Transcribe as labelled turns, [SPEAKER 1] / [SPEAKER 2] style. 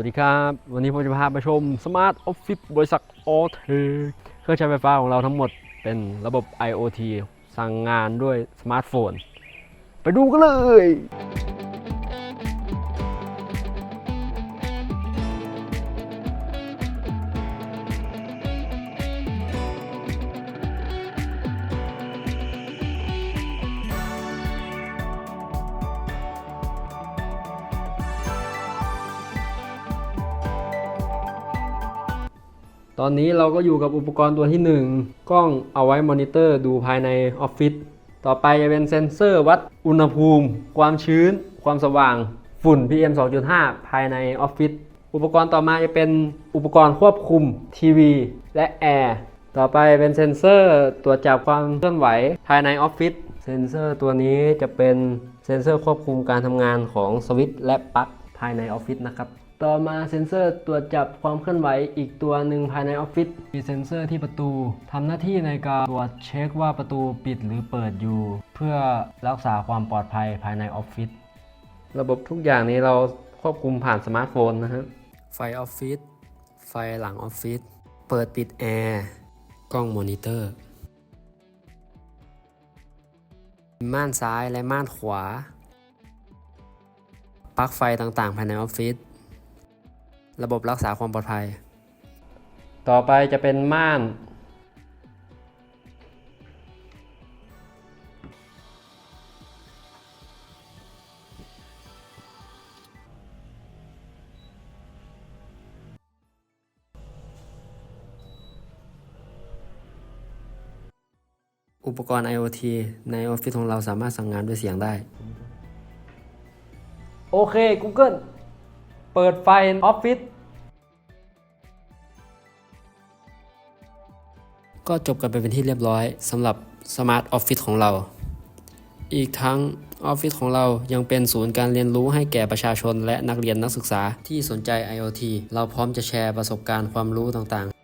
[SPEAKER 1] วัสดีครับ วันนี้ผมจะพาไปชมสมาร์ทออฟฟิศบริษัทออเทเครื่องใช้ไฟฟ้าของเราทั้งหมดเป็นระบบ IoT สั่งงานด้วยสมาร์ทโฟน ไปดูกันเลย ตอนนี้เราก็อยู่กับอุปกรณ์ตัวที่ 1 กล้องเอาไว้มอนิเตอร์ดูภายในออฟฟิศ ต่อไปจะเป็นเซ็นเซอร์วัดอุณหภูมิ ความชื้น ความสว่าง ฝุ่น PM 2.5 ภายในออฟฟิศ อุปกรณ์ต่อมาจะเป็นอุปกรณ์ควบคุมทีวีและแอร์ ต่อไปเป็นเซ็นเซอร์ตรวจจับความเคลื่อนไหวภายในออฟฟิศ เซ็นเซอร์ตัวนี้จะเป็นเซ็นเซอร์ควบคุมการทำงานของสวิตช์และปลั๊กภายในออฟฟิศนะครับ ต่อมาเซ็นเซอร์ตรวจจับความเคลื่อนไหวอีกตัวหนึ่งภายในออฟฟิศมีเซ็นเซอร์ที่ประตูทำหน้าที่ในการตรวจเช็คว่าประตูปิดหรือเปิดอยู่ เพื่อรักษาความปลอดภัยภายในออฟฟิศระบบทุกอย่างนี้เราควบคุมผ่านสมาร์ทโฟนนะครับไฟออฟฟิศไฟหลังออฟฟิศเปิดปิดแอร์กล้องมอนิเตอร์ ม่านซ้ายและม่านขวาปลั๊กไฟต่างๆ ภายในออฟฟิศ ระบบรักษาความปลอดภัย ต่อไปจะเป็นม่าน อุปกรณ์ IoT ในออฟฟิศของเราสามารถสั่งงานด้วยเสียงได้ โอเค Google เปิดไฟออฟฟิศก็จบกันไปเป็นที่เรียบร้อยสำหรับ Smart Office ของเรา อีกทั้งออฟฟิศของเรายังเป็นศูนย์การเรียนรู้ให้แก่ประชาชนและนักเรียนนักศึกษาที่สนใจ IoT เราพร้อมจะแชร์ประสบการณ์ความรู้ต่างๆ